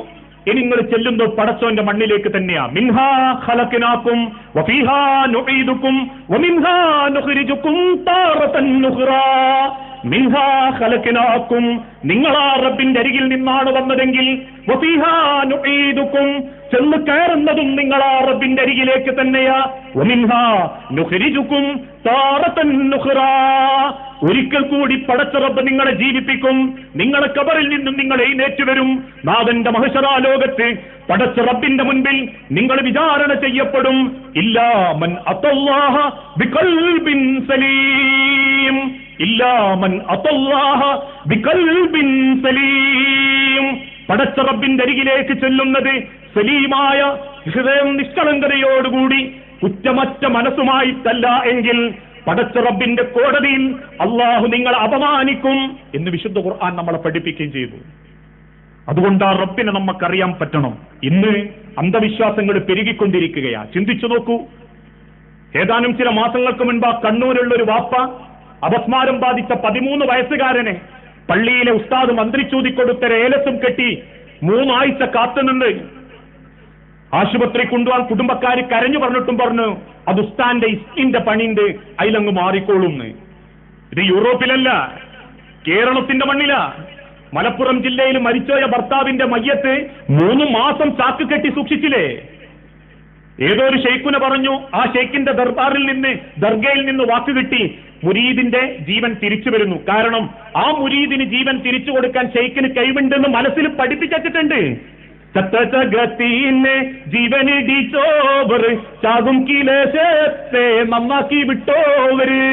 ഇനി നിങ്ങൾ ചെല്ലുന്നത് പടച്ചോന്റെ മണ്ണിലേക്ക് തന്നെയാ മിൻഹാ ഖലഖനാക്കും വഫീഹാ വമിൻഹാ നുഖ്റാ. മിൻഹാ നിങ്ങൾ ആ റബ്ബിന്റെ അരികിൽ നിന്നാണ് വന്നതെങ്കിൽ ചെന്ന് കയറുന്നതും നിങ്ങൾ ആ റബ്ബിന്റെ അരികിലേക്ക് തന്നെയാ. ഒരിക്കൽ കൂടി പടച്ച റബ്ബ് നിങ്ങളെ ജീവിപ്പിക്കും. നിങ്ങളെ കബറിൽ നിന്നും നിങ്ങൾ എഴുന്നേറ്റ് വരും. നാഥന്റെ ലോകത്ത് പടച്ച റബ്ബിന്റെ മുൻപിൽ നിങ്ങൾ വിചാരണ ചെയ്യപ്പെടും. അത്തല്ലാഹ ബിഖൽബിൻ സലീം. ഇല്ലാമൻ സലീം. പടച്ച റബ്ബിന്റെ അരികിലേക്ക് ചെല്ലുന്നത് സലീമായ ഹൃദയം നിഷ്കളങ്കതയോടുകൂടി കുറ്റമറ്റ മനസ്സുമായിട്ടല്ല എങ്കിൽ പടച്ചറബിന്റെ കോടതിയിൽ അള്ളാഹു നിങ്ങളെ അപമാനിക്കും എന്ന് വിശുദ്ധ ഖുർആൻ നമ്മളെ പഠിപ്പിക്കുകയും ചെയ്തു. അതുകൊണ്ട് ആ റബ്ബിനെ നമുക്കറിയാൻ പറ്റണം. ഇന്ന് അന്ധവിശ്വാസങ്ങൾ പെരുകിക്കൊണ്ടിരിക്കുകയാ. ചിന്തിച്ചു നോക്കൂ. ഏതാനും ചില മാസങ്ങൾക്ക് മുൻപ് ആ കണ്ണൂരുള്ള ഒരു വാപ്പ അപസ്മാരം ബാധിച്ച പതിമൂന്ന് വയസ്സുകാരനെ പള്ളിയിലെ ഉസ്താദ് മന്ത്രിച്ചൂതിക്കൊടുത്ത ഏലസും കെട്ടി മൂന്നാഴ്ച കാത്തുനിന്ന് ആശുപത്രി കൊണ്ടുപോകാൻ കുടുംബക്കാർ കരഞ്ഞു പറഞ്ഞിട്ടും പറഞ്ഞു അത് ഉസ്താന്റെ ഇസ്കിന്റെ പണിന്റെ അതിലങ്ങ് മാറിക്കോളും ഇത് യൂറോപ്പിലല്ല കേരളത്തിന്റെ മണ്ണിലാ. മലപ്പുറം ജില്ലയിൽ മരിച്ചോയ ഭർത്താവിന്റെ മയ്യത്ത് മൂന്ന് മാസം ചാക്ക് കെട്ടി സൂക്ഷിച്ചില്ലേ? ഏതോ ഒരു പറഞ്ഞു ആ ഷെയ്ഖിന്റെ ദർബാറിൽ നിന്ന് ദർഗയിൽ നിന്ന് വാക്ക് കിട്ടി. മുരീദിന്റെ ജീവൻ തിരിച്ചു വരുന്നു. കാരണം ആ മുരീദിന് ജീവൻ തിരിച്ചു കൊടുക്കാൻ ഷെയ്ഖിന് കഴിവുണ്ടെന്ന് മനസ്സിൽ പഠിപ്പിച്ചിട്ടുണ്ട് നന്നാക്കി വിട്ടോവര്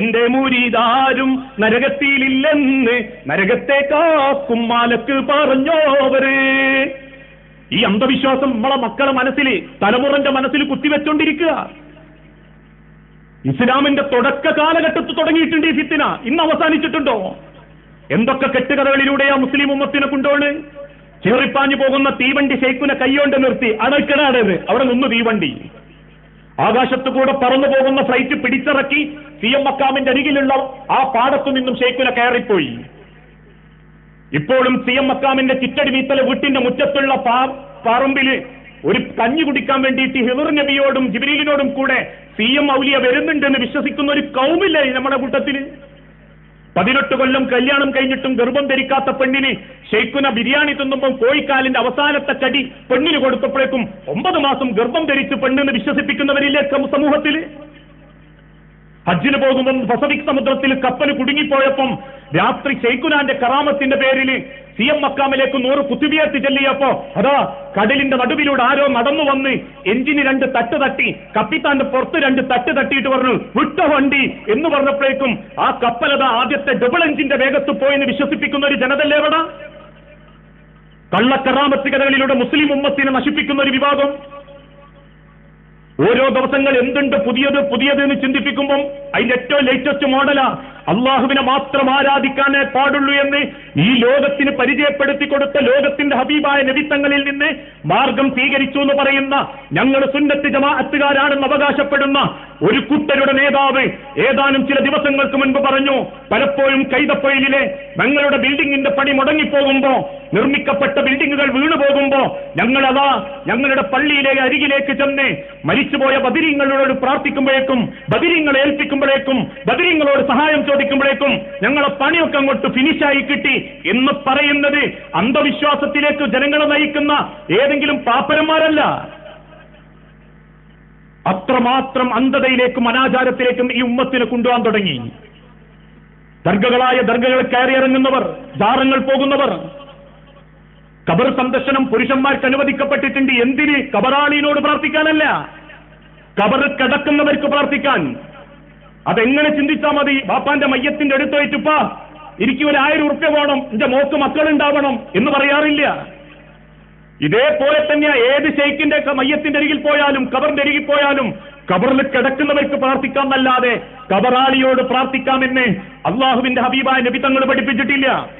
എന്റെ മുരീതാരും നരകത്തിലില്ലെന്ന് നരകത്തെ കാക്കും മാലക്ക് പറഞ്ഞോവര് ഈ അന്ധവിശ്വാസം നമ്മളെ മക്കളെ മനസ്സിൽ തലമുറന്റെ മനസ്സിൽ കുത്തിവെച്ചോണ്ടിരിക്കുക. ഇസ്ലാമിന്റെ തുടക്ക കാലഘട്ടത്ത് തുടങ്ങിയിട്ടുണ്ട് ഈ ഫിത്തിന. ഇന്ന് അവസാനിച്ചിട്ടുണ്ടോ? എന്തൊക്കെ കെട്ടുകഥകളിലൂടെയാ മുസ്ലിം ഉമ്മത്തിനെ കൊണ്ടോണ് ചേറിപ്പാഞ്ഞു പോകുന്ന തീവണ്ടി ഷെയ്ഖിനെ കൈകൊണ്ട് നിർത്തി. അടക്കനാടത് അവിടെ നിന്ന് തീവണ്ടി. ആകാശത്തു കൂടെ പറന്നു പോകുന്ന ഫ്ലൈറ്റ് പിടിച്ചിറക്കി സി എം മക്കാമിന്റെ അരികിലുള്ള ആ പാടത്തു നിന്നും ഷെയ്ഖിനെ കയറിപ്പോയി. ഇപ്പോഴും സി എം മക്കാമിന്റെ ചിറ്റടി വീത്തല വീട്ടിന്റെ മുറ്റത്തുള്ള പറമ്പിൽ ഒരു കഞ്ഞി കുടിക്കാൻ വേണ്ടിയിട്ട് ഹിദർ നബിയോടും ജിബിരിലിനോടും കൂടെ സി എം ഔലിയ വരുന്നുണ്ടെന്ന് വിശ്വസിക്കുന്ന ഒരു കൗമില്ലേ നമ്മുടെ കൂട്ടത്തിൽ പതിനെട്ട് കൊല്ലം കല്യാണം കഴിഞ്ഞിട്ടും ഗർഭം ധരിക്കാത്ത പെണ്ണിന് ഷെയ്ഖുന ബിരിയാണി തിന്നുമ്പോൾ കോഴിക്കാലിന്റെ അവസാനത്തെ കടി പെണ്ണിന് കൊടുത്തപ്പോഴേക്കും ഒമ്പത് മാസം ഗർഭം ധരിച്ച് പെണ്ണെന്ന് വിശ്വസിപ്പിക്കുന്നവരില്ലേ സമൂഹത്തിൽ ഹജ്ജിന് പോകുമ്പോൾ പസഫിക് സമുദ്രത്തിൽ കപ്പൽ കുടുങ്ങിപ്പോയപ്പം രാത്രി ഷെയ്ഖുനാന്റെ കറാമത്തിന്റെ പേരിൽ സി എം മക്കാമിലേക്ക് നൂറ് കുത്തിവിയർത്തി ചെല്ലിയപ്പോ അതാ കടലിന്റെ നടുവിലൂടെ ആരോ നടന്നു വന്ന് എഞ്ചിന് രണ്ട് തട്ട് തട്ടി കപ്പിത്താന്റെ പുറത്ത് രണ്ട് തട്ട് തട്ടിയിട്ട് പറഞ്ഞു വിട്ട വണ്ടി എന്ന് പറഞ്ഞപ്പോഴേക്കും ആ കപ്പലത ആദ്യത്തെ ഡബിൾ എഞ്ചിന്റെ വേഗത്ത് പോയെന്ന് വിശ്വസിപ്പിക്കുന്ന ഒരു ജനതല്ലേ എവിടെ കള്ളക്കറാമത്ത് കഥകളിലൂടെ മുസ്ലിം ഉമ്മത്തിനെ നശിപ്പിക്കുന്ന ഒരു വിവാദം. ഓരോ ദിവസങ്ങൾ എന്തുണ്ട് പുതിയത് പുതിയത് എന്ന് ചിന്തിപ്പിക്കുമ്പം അതിന്റെ ഏറ്റവും ലേറ്റസ്റ്റ് മോഡലാ അള്ളാഹുവിനെ മാത്രം ആരാധിക്കാനേ പാടുള്ളൂ എന്ന് ഈ ലോകത്തിന് പരിചയപ്പെടുത്തി കൊടുത്ത ലോകത്തിന്റെ ഹബീബായ നബിത്തങ്ങളിൽ നിന്ന് മാർഗം സ്വീകരിച്ചു എന്ന് പറയുന്ന ഞങ്ങൾ സുന്നത്ത് ജമാഅത്തുകാരാണെന്ന് അവകാശപ്പെടുന്ന ഒരു കുട്ടരുടെ നേതാവ് ഏതാനും ചില ദിവസങ്ങൾക്ക് മുൻപ് പറഞ്ഞു പലപ്പോഴും കൈതപ്പൊയിലിലെ ഞങ്ങളുടെ ബിൽഡിങ്ങിന്റെ പണി മുടങ്ങിപ്പോകുമ്പോ നിർമ്മിക്കപ്പെട്ട ബിൽഡിങ്ങുകൾ വീണു പോകുമ്പോ ഞങ്ങളതാ ഞങ്ങളുടെ പള്ളിയിലെ അരികിലേക്ക് ചെന്ന് മരിച്ചുപോയ ബദിരിങ്ങളോട് പ്രാർത്ഥിക്കുമ്പോഴേക്കും ബദിരിങ്ങളെ ഏൽപ്പിക്കുമ്പോഴേക്കും ബദിരിങ്ങളോട് സഹായം ചോദിക്കുമ്പോഴേക്കും ഞങ്ങളെ പണിയൊക്കെ അങ്ങോട്ട് ഫിനിഷായി കിട്ടി. എന്ന് പറയുന്നത് അന്ധവിശ്വാസത്തിലേക്ക് ജനങ്ങളെ നയിക്കുന്ന ഏതെങ്കിലും പാപ്പരന്മാരല്ല. അത്രമാത്രം അന്ധതയിലേക്കും അനാചാരത്തിലേക്കും ഈ ഉമ്മത്തിനെ കൊണ്ടുപോകാൻ തുടങ്ങി. ദർഗകളായ ദർഗകൾ കയറിയിറങ്ങുന്നവർ ദാറങ്ങൾ പോകുന്നവർ കബർ സന്ദർശനം പുരുഷന്മാർക്ക് അനുവദിക്കപ്പെട്ടിട്ടുണ്ട്. എന്തിന്? കബറാളിനോട് പ്രാർത്ഥിക്കാനല്ല. കബർ കിടക്കുന്നവർക്ക് പ്രാർത്ഥിക്കാൻ. അതെങ്ങനെ ചിന്തിച്ചാൽ മതി? ബാപ്പാന്റെ മയ്യത്തിന്റെ അടുത്തോയിട്ടുപ്പാ എനിക്ക് ഒരു ആയിരം ഉറുപ്പ്യ വേണം എന്റെ മോക്ക് മക്കൾ ഉണ്ടാവണം എന്ന് പറയാറില്ല. ഇതേപോലെ തന്നെയാ ഏത് ഷെയ്ക്കിന്റെ മയ്യത്തിന്റെ അരികിൽ പോയാലും കബറിന്റെ അരികിൽ പോയാലും കബറിൽ കിടക്കുന്നവർക്ക് പ്രാർത്ഥിക്കാം എന്നല്ലാതെ കബറാളിയോട് പ്രാർത്ഥിക്കാമെന്ന് അള്ളാഹുവിന്റെ ഹബീബായ നബി തങ്ങൾ പഠിപ്പിച്ചിട്ടില്ല.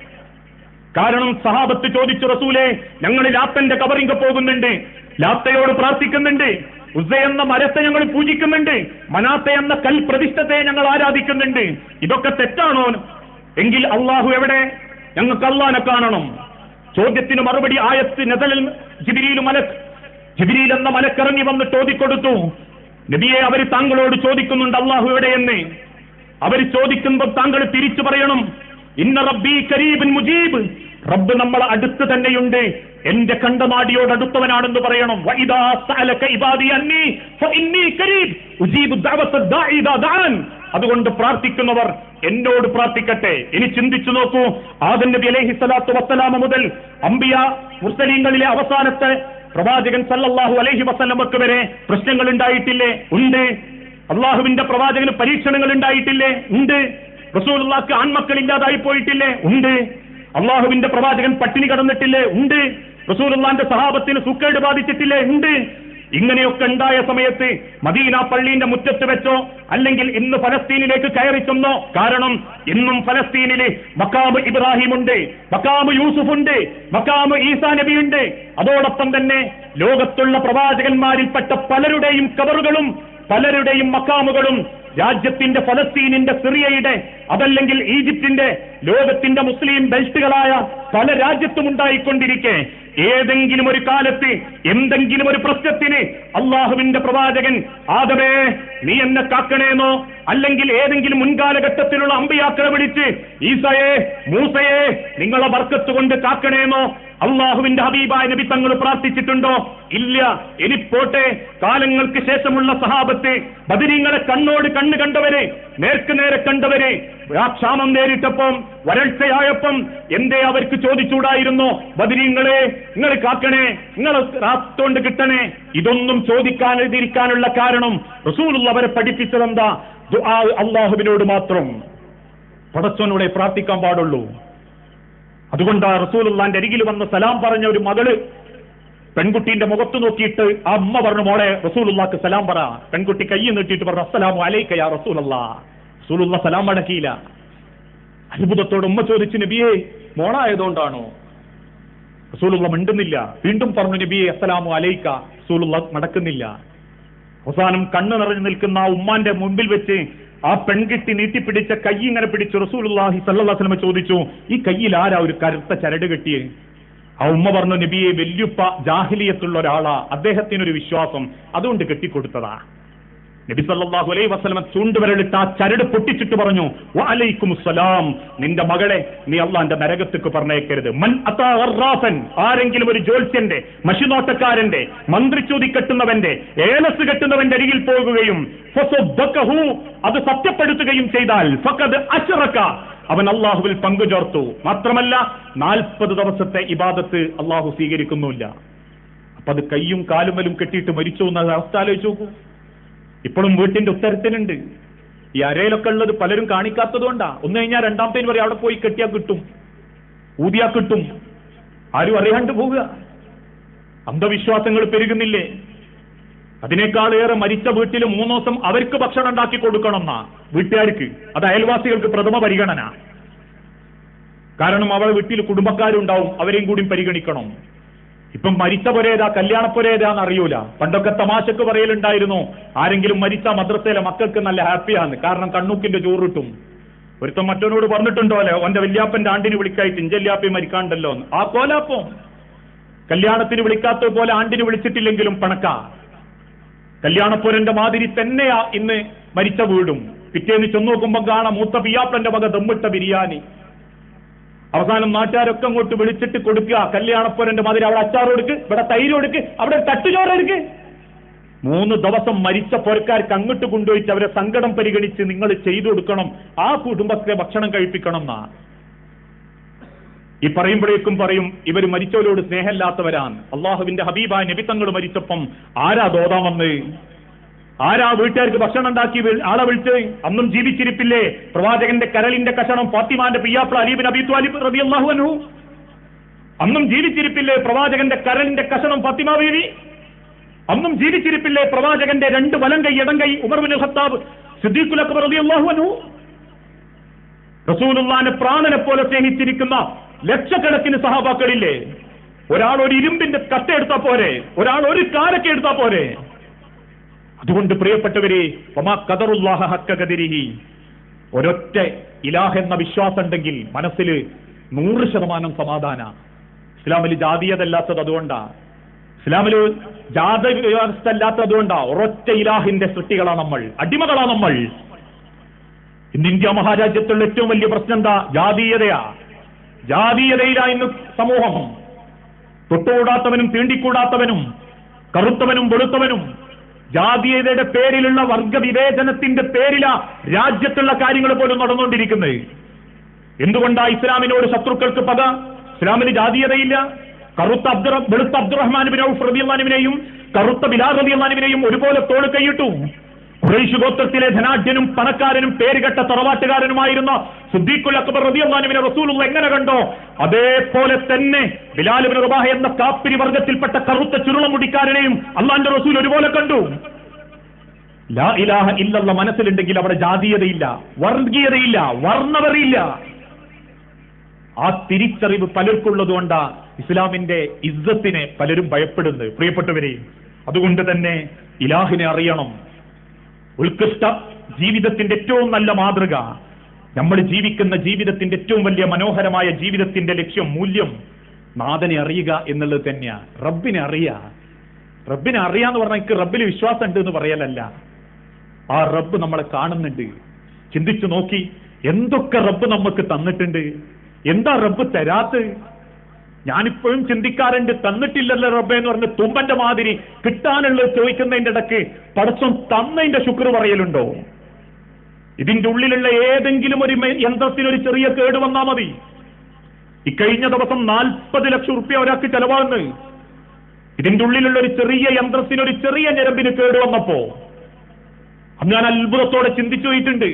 കാരണം സഹാബത്ത് ചോദിച്ചു റസൂലെ ഞങ്ങൾ ലാത്തന്റെ കബറിങ്ക പോകുന്നുണ്ട്. ലാത്തയോട് പ്രാർത്ഥിക്കുന്നുണ്ട്. ഉസ എന്ന മരത്തെ ഞങ്ങൾ പൂജിക്കുന്നുണ്ട്. മനാത്ത എന്ന കൽ പ്രതിഷ്ഠത്തെ ഞങ്ങൾ ആരാധിക്കുന്നുണ്ട്. ഇതൊക്കെ തെറ്റാണോ? എങ്കിൽ അള്ളാഹു എവിടെ? ഞങ്ങൾക്ക് അള്ളാനെ കാണണം. ചോദ്യത്തിന് മറുപടി ആയത്ത് നെതലിൽ ജിബിരിയിൽ മലക്ക് ജിബിരിയിൽ എന്ന മലക്കിറങ്ങി വന്ന് ചോദിക്കൊടുത്തു. നബിയെ അവർ താങ്കളോട് ചോദിക്കുന്നുണ്ട് അള്ളാഹു എവിടെയെന്ന് അവർ ചോദിക്കുമ്പോൾ താങ്കൾ തിരിച്ചു പറയണം ഇന്ന റബ്ബി കരീബിൻ മുജീബ്. റബ്ബ് നമ്മൾ അടുത്ത് തന്നെയുണ്ട്. എന്റെ കണ്ടനാടിയോട് അടുത്തവനാണെന്ന് പറയണം. അതുകൊണ്ട് പ്രാർത്ഥിക്കുന്നവർ എന്നോട് പ്രാർത്ഥിക്കട്ടെ. ഇനി ചിന്തിച്ചു നോക്കൂ. ആദം നബി അലൈഹി സ്വലാത്തു വസ്സലാമ മുതൽ അംബിയ മുസ്ലിങ്ങളിലെ അവസാനത്തെ പ്രവാചകൻ സല്ലല്ലാഹു അലൈഹി വസല്ലമക്ക് വരെ പ്രശ്നങ്ങൾ ഉണ്ടായിട്ടില്ലേ? ഉണ്ട്. അള്ളാഹുവിന്റെ പ്രവാചകന് പരീക്ഷണങ്ങൾ ഉണ്ടായിട്ടില്ലേ? ഉണ്ട്. റസൂലുള്ളാക്ക് ആൺമക്കൾ ഇല്ലാതായി പോയിട്ടില്ലേ? ഉണ്ട്. അള്ളാഹുവിന്റെ പ്രവാചകൻ പട്ടിണി കടന്നിട്ടില്ലേ? ഉണ്ട്. റസൂലുള്ളാന്റെ സഹാബത്തിന് സുക്കേട് ബാധിച്ചിട്ടില്ലേ? ഉണ്ട്. ഇങ്ങനെയൊക്കെ ഉണ്ടായ സമയത്ത് മദീന പള്ളീന്റെ മുറ്റത്ത് വെച്ചോ അല്ലെങ്കിൽ ഇന്ന് ഫലസ്തീനിലേക്ക് കയറി ചെന്നോ. കാരണം ഇന്നും ഫലസ്തീനിൽ മക്കാമ് ഇബ്രാഹിം ഉണ്ട് മക്കാമ് യൂസുഫ് ഉണ്ട് മക്കാമ് ഈസാ നബി ഉണ്ട് അതോടൊപ്പം തന്നെ ലോകത്തുള്ള പ്രവാചകന്മാരിൽപ്പെട്ട പലരുടെയും കബറുകളും പലരുടെയും മക്കാമുകളും രാജ്യത്തിന്റെ ഫലസ്തീനിന്റെ സിറിയയുടെ അതല്ലെങ്കിൽ ഈജിപ്തിന്റെ ലോകത്തിന്റെ മുസ്ലിം ബെൽറ്റുകളായ പല രാജ്യത്തും ഉണ്ടായിക്കൊണ്ടിരിക്കെ. ഏതെങ്കിലും ഒരു കാലത്ത് എന്തെങ്കിലും ഒരു പ്രശ്നത്തിന് അള്ളാഹുവിന്റെ പ്രവാചകൻ ആദമേ നീ എന്നെ കാക്കണേന്നോ? അല്ലെങ്കിൽ ഏതെങ്കിലും മുൻകാലഘട്ടത്തിലുള്ള അമ്പിയാക്കളെ വിളിച്ച് ഈസയെ മൂസയെ നിങ്ങളെ വർക്കത്ത് കൊണ്ട് കാക്കണേന്നോ? അള്ളാഹുവിന്റെ ഹബീബായ നബി തങ്ങൾ പ്രാർത്ഥിച്ചിട്ടുണ്ടോ? ഇല്ല. ഇനി പോട്ടെ. കാലങ്ങൾക്ക് ശേഷമുള്ള സഹാബത്ത് ബദിരീങ്ങളെ കണ്ണോട് കണ്ണ് കണ്ടവരെ നേർക്ക് നേരെ കണ്ടവരെ ക്ഷാമം നേരിട്ടപ്പം വരൾച്ചയായപ്പം എന്തേ അവർക്ക് ചോദിച്ചൂടായിരുന്നോ? ബദിരീങ്ങളെ നിങ്ങൾ കാക്കണേ നിങ്ങൾ റാത്തോണ്ട് കിട്ടണേ. ഇതൊന്നും ചോദിക്കാതിരിക്കാനുള്ള കാരണം റസൂലുള്ള അവരെ പഠിപ്പിച്ചതെന്താ? അള്ളാഹുവിനോട് മാത്രം. പടച്ചോനോടെ പ്രാർത്ഥിക്കാൻ പാടുള്ളൂ. അതുകൊണ്ട് റസൂലുള്ളാന്റെ അരികിൽ വന്ന സലാം പറഞ്ഞ ഒരു മകൾ പെൺകുട്ടിന്റെ മുഖത്ത് നോക്കിയിട്ട് ആ അമ്മ പറഞ്ഞു മോളെ റസൂലുള്ളാക്ക് സലാം പറ. പെൺകുട്ടി കൈ നീട്ടിയിട്ട് പറഞ്ഞു അസ്സലാമു അലൈക്കയാ റസൂലല്ലാ റസൂലുള്ള സലാം മടക്കിയില്ല അത്ഭുതത്തോട് ഉമ്മ ചോദിച്ചു നബിയെ മോണായതുകൊണ്ടാണോ റസൂലുള്ള മിണ്ടുന്നില്ല. വീണ്ടും പറഞ്ഞു നബിയെ അസ്സലാമു അലൈക്ക. റസൂലുള്ള മടക്കുന്നില്ല. അവസാനം കണ്ണു നിറഞ്ഞു നിൽക്കുന്ന ആ ഉമ്മാന്റെ മുമ്പിൽ വെച്ച് ആ പെൺകിട്ടി നീട്ടിപ്പിടിച്ച കൈ ഇങ്ങനെ പിടിച്ച് അലൈഹി വസല്ലം ചോദിച്ചു ഈ കയ്യിൽ ആരാ ഒരു കറുത്ത ചരട് കെട്ടിയേ? ആ ഉമ്മ പറഞ്ഞു നബിയെ വല്യുപ്പ ജാഹിലിയത്തുള്ള ഒരാളാ. അദ്ദേഹത്തിനൊരു വിശ്വാസം. അതുകൊണ്ട് കെട്ടിക്കൊടുത്തതാ. നബി അലൈ വസ്ലമ ചൂണ്ടുവരലിട്ട് ആ ചരട് പൊട്ടിച്ചിട്ട് പറഞ്ഞു വഅലൈക്കും സലാം നിന്റെ മകളെ നീ അള്ളാന്റെ നരകത്തേക്ക് പറഞ്ഞേക്കരുത് മൻ അതാ ഗറാഫൻ ആരെങ്കിലും ഒരു ജോത്സ്യന്റെ മഷിനോട്ടക്കാരന്റെ മന്ത്രിച്ചൂതി കെട്ടുന്നവന്റെ ഏലസ് കെട്ടുന്നവന്റെ അരികിൽ പോകുകയും അത് സത്യപ്പെടുത്തുകയും ചെയ്താൽ ഫഖദ് അശ്റക അവൻ അള്ളാഹുവിൽ പങ്കുചേർത്തു. മാത്രമല്ല നാൽപ്പത് ദിവസത്തെ ഇബാദത്ത് അള്ളാഹു സ്വീകരിക്കുന്നുമില്ല. അപ്പൊ അത് കയ്യും കാലുമലും കെട്ടിയിട്ട് മരിച്ചു എന്ന അവസ്ഥ ആലോചിച്ച് നോക്കൂ. ഇപ്പോഴും വീട്ടിന്റെ ഉത്തരത്തിനുണ്ട് ഈ അരയിലൊക്കെ ഉള്ളത് പലരും കാണിക്കാത്തത് കൊണ്ടാ ഒന്ന് കഴിഞ്ഞാൽ രണ്ടാമത്തേന് പറയും അവിടെ പോയി കെട്ടിയാ കിട്ടും. ഊതിയാ കിട്ടും. ആരും അറിയാണ്ട് പോവുക. അന്ധവിശ്വാസങ്ങൾ പെരുകുന്നില്ലേ? അതിനേക്കാളേറെ മരിച്ച വീട്ടിൽ മൂന്ന് ദിവസം അവർക്ക് ഭക്ഷണം ഉണ്ടാക്കി കൊടുക്കണം എന്നാ വീട്ടുകാർക്ക് അത് അയൽവാസികൾക്ക് പ്രഥമ പരിഗണന. കാരണം അവളെ വീട്ടിൽ കുടുംബക്കാരുണ്ടാവും അവരെയും കൂടി പരിഗണിക്കണം. ഇപ്പം മരിച്ച പുരേതാ കല്യാണപ്പുരേതാന്ന് അറിയൂല. പണ്ടൊക്കെ തമാശക്ക് പറയലുണ്ടായിരുന്നു ആരെങ്കിലും മരിച്ച മദ്രസയിലെ മക്കൾക്ക് നല്ല ഹാപ്പിയാണ് കാരണം കണ്ണൂക്കിന്റെ ചോറിട്ടും. ഒരുത്തൻ മറ്റവനോട് പറഞ്ഞിട്ടുണ്ടോ അല്ലെ? ഓന്റെ വല്യാപ്പന്റെ ആണ്ടിന് വിളിക്കായിട്ട് ഇഞ്ചല്യാപ്പി മരിക്കാണ്ടല്ലോ. ആ കോലാപ്പം. കല്യാണത്തിന് വിളിക്കാത്ത പോലെ ആണ്ടിന് വിളിച്ചിട്ടില്ലെങ്കിലും പണക്ക. കല്യാണപ്പുരന്റെ മാതിരി തന്നെയാ ഇന്ന് മരിച്ച വീടും. പിറ്റേന്ന് ചെന്ന് നോക്കുമ്പോ കാണാം മൂത്ത പിയാപ്പന്റെ വക ദമ്മിട്ട ബിരിയാണി. അവസാനം നാട്ടുകാരൊക്കെ അങ്ങോട്ട് വിളിച്ചിട്ട് കൊടുക്കുക. കല്യാണപ്പൊരന്റെ മാതിരി അവിടെ അച്ചാർ കൊടുക്ക് ഇവിടെ തൈര് കൊടുക്ക് അവിടെ തട്ടുചോറ് എടുക്ക് മൂന്ന് ദിവസം മരിച്ച പൊരക്കാർക്ക് അങ്ങോട്ട് കൊണ്ടുപോയിട്ട് അവരെ സങ്കടം പരിഗണിച്ച് നിങ്ങൾ ചെയ്തു കൊടുക്കണം. ആ കുടുംബത്തെ ഭക്ഷണം കഴിപ്പിക്കണം എന്നാ. ഈ പറയുമ്പോഴേക്കും പറയും ഇവർ മരിച്ചവരോട് സ്നേഹമില്ലാത്തവരാണ്. അള്ളാഹുവിന്റെ ഹബീബായ നബിത്തങ്ങൾ മരിച്ചപ്പം ആരാ ദോതാമെന്ന് ആരാ വീട്ടുകാർക്ക് ഭക്ഷണം ഉണ്ടാക്കി ആളെ വിളിച്ച്? അന്നും ജീവിച്ചിരിപ്പില്ലേ? പ്രവാചകന്റെ കരളിന്റെ കഷണം ഫാത്തിമാന്റെ പിയാപ്ല അലീബിൻ അബി ത്വാലിബ് റളിയല്ലാഹു അൻഹു. അന്നും ജീവിച്ചിരിപ്പില്ലേ പ്രവാചകന്റെ കരളിന്റെ കഷണം ഫാത്തിമ ബീവി? അന്നും ജീവിച്ചിരിപ്പില്ലേ പ്രവാചകന്റെ രണ്ട് വലം കൈ ഇടം കൈ ഉമർ ബിൻ ഖത്താബ് സിദ്ദീഖുൽ അക്ബർ റളിയല്ലാഹു അൻഹു. റസൂലുള്ളാന്റെ പ്രാണനെ പോലെ സ്നേഹിച്ചിരിക്കുന്ന ലക്ഷക്കണക്കിന് സഹാബാക്കളില്ലേ? ഒരാൾ ഒരു ഇരുമ്പിന്റെ കട്ട എടുത്താ പോരെ? ഒരാൾ ഒരു കാലൊക്കെ എടുത്താ പോരെ? അതുകൊണ്ട് പ്രിയപ്പെട്ടവരെ ഒരൊറ്റ ഇലാഹ് എന്ന വിശ്വാസം ഉണ്ടെങ്കിൽ മനസ്സിൽ നൂറ് ശതമാനം സമാധാന. ഇസ്ലാമിൽ ജാതീയതല്ലാത്തത് അതുകൊണ്ടാ. ഇസ്ലാമിൽ ജാത വ്യവസ്ഥ അല്ലാത്തത് അതുകൊണ്ടാ ഒരൊറ്റ ഇലാഹിന്റെ സൃഷ്ടികളാ നമ്മൾ അടിമകളാ നമ്മൾ. ഇന്ന് ഇന്ത്യ മഹാരാജ്യത്തുള്ള ഏറ്റവും വലിയ പ്രശ്നം എന്താ? ജാതീയതയാ. ജാതീയതയിലാ ഇന്ന് സമൂഹം. തൊട്ടുകൂടാത്തവനും തീണ്ടിക്കൂടാത്തവനും കറുത്തവനും വെളുത്തവനും ജാതീയതയുടെ പേരിലുള്ള വർഗ വിവേചനത്തിന്റെ പേരിലാ രാജ്യത്തുള്ള കാര്യങ്ങൾ പോലും നടന്നുകൊണ്ടിരിക്കുന്നത്. എന്തുകൊണ്ടാ ഇസ്ലാമിനോട് ശത്രുക്കൾക്ക് പക? ഇസ്ലാമിന് ജാതീയതയില്ല. കറുത്ത അബ്ദുറ വെളുത്ത അബ്ദുറഹ്മാൻ ബിൻ ഔഫ് റബിയുമാനുവിനെയും കറുത്ത ബിലാ റബിയുമാനുവിനെയും ഒരുപോലെ തോട് കൈയിട്ടു ഖുറൈശ് ഗോത്രത്തിലെ ധനാഢ്യനും പണക്കാരനും പേരുകെട്ട തറവാട്ടുകാരനുമായിരുന്ന സുദ്ദീഖുൽ അക്ബർ റബിയുള്ളാനുവിനെ റസൂലുള്ള എങ്ങനെ കണ്ടോ? അതേപോലെ തന്നെ ബിലാൽ ബിൻ റബാഹ എന്ന കാപ്പിരി വർഗത്തിൽപ്പെട്ട കറുത്ത ചുരുളമുടിക്കാരനെയും അള്ളാന്റെ റസൂൽ ഒരുപോലെ കണ്ടു. ലാ ഇലാഹ ഇല്ലല്ല മനസ്സിലുണ്ടെങ്കിൽ അവിടെ ജാതീയതയില്ല വർഗീയതയില്ല വർണവറിയില്ല. ആ തിരിച്ചറിവ് പലർക്കുള്ളതുകൊണ്ടാ ഇസ്ലാമിന്റെ ഇസ്സത്തിനെ പലരും ഭയപ്പെടുന്നത്. പ്രിയപ്പെട്ടവരെയും അതുകൊണ്ട് തന്നെ ഇലാഹിനെ അറിയണം. ഉത്കൃഷ്ട ജീവിതത്തിന്റെ ഏറ്റവും നല്ല മാതൃക. നമ്മൾ ജീവിക്കുന്ന ജീവിതത്തിന്റെ ഏറ്റവും വലിയ മനോഹരമായ ജീവിതത്തിന്റെ ലക്ഷ്യം മൂല്യം നാഥനെ അറിയുക എന്നുള്ളത് തന്നെയാ. റബ്ബിനെ അറിയുക റബ്ബിനെ അറിയാന്ന് പറഞ്ഞാൽ എനിക്ക് റബ്ബിൽ വിശ്വാസം ഉണ്ട് എന്ന് പറയലല്ല. ആ റബ്ബ് നമ്മളെ കാണുന്നുണ്ട്. ചിന്തിച്ചു നോക്കി എന്തൊക്കെ റബ്ബ് നമുക്ക് തന്നിട്ടുണ്ട്? എന്താ റബ്ബ് തരാത്ത് ഞാനിപ്പോഴും ചിന്തിക്കാറുണ്ട് തന്നിട്ടില്ലല്ലോ റബ്ബെ എന്ന് പറഞ്ഞ് തുമ്പന്റെ മാതിരി കിട്ടാനുള്ളത് ചോദിക്കുന്നതിന്റെ ഇടയ്ക്ക് പടച്ചം തന്നതിന്റെ ശുക്ർ പറയലുണ്ടോ? ഇതിന്റെ ഉള്ളിലുള്ള ഏതെങ്കിലും ഒരു യന്ത്രത്തിനൊരു ചെറിയ കേട് വന്നാ മതി. ഇക്കഴിഞ്ഞ ദിവസം നാൽപ്പത് ലക്ഷം റുപ്യ ഒരാൾക്ക് ചെലവാകുന്നു. ഇതിന്റെ ഉള്ളിലുള്ള ഒരു ചെറിയ യന്ത്രത്തിന് ഒരു ചെറിയ ഞരമ്പിന് കേട് വന്നപ്പോ ഞാൻ അത്ഭുതത്തോടെ ചിന്തിച്ചു പോയിട്ടുണ്ട്.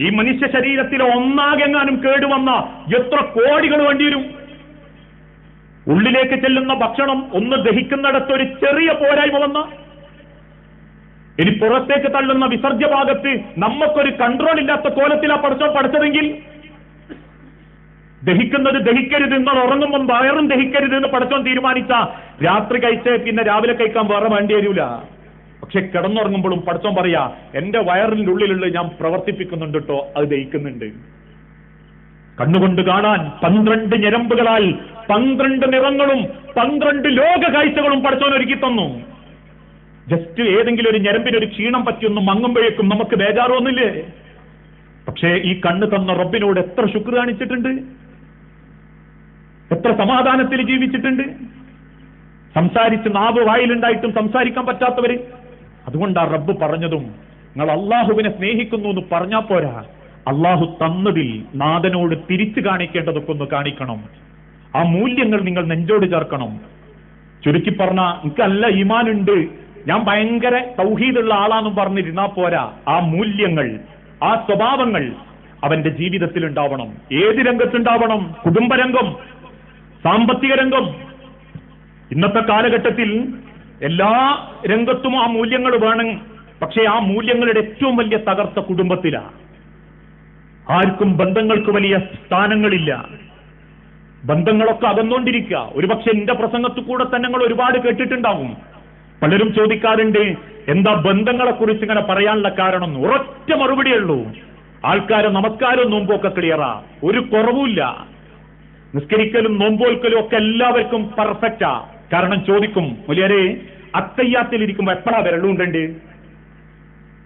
ഈ മനുഷ്യ ശരീരത്തിലെ ഒന്നാകെങ്ങാനും കേടുവന്ന എത്ര കോടികൾ വേണ്ടി വരും? ഉള്ളിലേക്ക് ചെല്ലുന്ന ഭക്ഷണം ഒന്ന് ദഹിക്കുന്നിടത്ത് ഒരു ചെറിയ പോരായ്മ വന്ന ഇനി പുറത്തേക്ക് തള്ളുന്ന വിസർജ്യ ഭാഗത്ത് നമുക്കൊരു കൺട്രോൾ ഇല്ലാത്ത കോലത്തിലാ പഠിച്ചോ പഠിച്ചതെങ്കിൽ ദഹിക്കുന്നത് ദഹിക്കരുത് എന്നാൽ ഉറങ്ങുമ്പോൾ വയറും ദഹിക്കരുത് എന്ന് പഠിച്ചോൻ തീരുമാനിച്ച രാത്രി കഴിച്ച് പിന്നെ രാവിലെ കഴിക്കാൻ വേറെ വേണ്ടി വരില്ല പക്ഷെ കിടന്നുറങ്ങുമ്പോഴും പഠിച്ചോൻ പറയാ എന്റെ വയറിന്റെ ഉള്ളിലുള്ള ഞാൻ പ്രവർത്തിപ്പിക്കുന്നുണ്ട് കേട്ടോ അത് ദഹിക്കുന്നുണ്ട്. കണ്ണുകൊണ്ട് കാണാൻ പന്ത്രണ്ട് ഞരമ്പുകളാൽ പന്ത്രണ്ട് നിറങ്ങളും പന്ത്രണ്ട് ലോക കാഴ്ചകളും പഠിച്ചവൻ ഒരുക്കി തന്നു. ജസ്റ്റ് ഏതെങ്കിലും ഒരു ഞരമ്പിന് ഒരു ക്ഷീണം പറ്റിയൊന്നും മങ്ങുമ്പോഴേക്കും നമുക്ക് ബേജാറൊന്നുമില്ലേ? പക്ഷേ ഈ കണ്ണ് തന്ന റബ്ബിനോട് എത്ര ശുക്ർ കാണിച്ചിട്ടുണ്ട്? എത്ര സമാധാനത്തിൽ ജീവിച്ചിട്ടുണ്ട്? സംസാരിച്ച് നാവ് വായിലുണ്ടായിട്ടും സംസാരിക്കാൻ പറ്റാത്തവര്? അതുകൊണ്ടാ റബ്ബ് പറഞ്ഞതും നിങ്ങൾ അള്ളാഹുവിനെ സ്നേഹിക്കുന്നു എന്ന് പറഞ്ഞാ പോരാ. അള്ളാഹു തന്നതിൽ നാഥനോട് തിരിച്ചു കാണിക്കേണ്ടതൊക്കെ ഒന്ന് കാണിക്കണം. ആ മൂല്യങ്ങൾ നിങ്ങൾ നെഞ്ചോട് ചേർക്കണം. ചുരുക്കി പറഞ്ഞ എനിക്കല്ല ഈമാനുണ്ട്. ഞാൻ ഭയങ്കര സൗഹീദുള്ള ആളാന്നും പറഞ്ഞിരുന്നാ പോരാ. ആ മൂല്യങ്ങൾ ആ സ്വഭാവങ്ങൾ അവന്റെ ജീവിതത്തിൽ ഉണ്ടാവണം. ഏത് രംഗത്തുണ്ടാവണം? കുടുംബരംഗം സാമ്പത്തിക രംഗം. ഇന്നത്തെ കാലഘട്ടത്തിൽ എല്ലാ രംഗത്തും ആ മൂല്യങ്ങൾ വേണം. പക്ഷേ ആ മൂല്യങ്ങളുടെ ഏറ്റവും വലിയ തകർച്ച കുടുംബത്തിലാണ് ആർക്കും ബന്ധങ്ങൾക്ക് വലിയ സ്ഥാനങ്ങളില്ല. ബന്ധങ്ങളൊക്കെ അകന്നുകൊണ്ടിരിക്കുക. ഒരുപക്ഷെ എന്റെ പ്രസംഗത്തിൽ കൂടെ തന്നെ നിങ്ങൾ ഒരുപാട് കേട്ടിട്ടുണ്ടാവും. പലരും ചോദിക്കാറുണ്ട് എന്താ ബന്ധങ്ങളെ കുറിച്ച് ഇങ്ങനെ പറയാനുള്ള കാരണം. ഉറച്ച മറുപടി ഉള്ളൂ. ആൾക്കാരെ നമസ്കാരവും നോമ്പൊക്കെ ക്ലിയറാ ഒരു കുറവുമില്ല. നിസ്കരിക്കലും നോമ്പോൽക്കലും ഒക്കെ എല്ലാവർക്കും പെർഫെക്റ്റാ കാരണം ചോദിക്കും മുലിയരെ അത്തയ്യാത്തിൽ ഇരിക്കുമ്പോ എപ്പോഴാ വിരലുണ്ടണ്ട്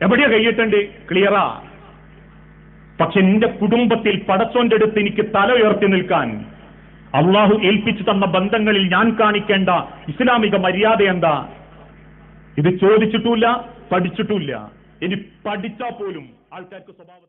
എവിടെയാ കൈയിട്ടുണ്ട്? ക്ലിയറാ പക്ഷെ എന്റെ കുടുംബത്തിൽ പടച്ചോന്റെ അടുത്ത് എനിക്ക് തല ഉയർത്തി നിൽക്കാൻ അള്ളാഹു ഏൽപ്പിച്ചു തന്ന ബന്ധങ്ങളിൽ ഞാൻ കാണിക്കേണ്ട ഇസ്ലാമിക മര്യാദ എന്താ? ഇത് ചോദിച്ചിട്ടില്ല പഠിച്ചിട്ടില്ല ഇനി പഠിച്ചാൽ പോലും ആൾക്കാർക്ക് സ്വഭാവത്തിൽ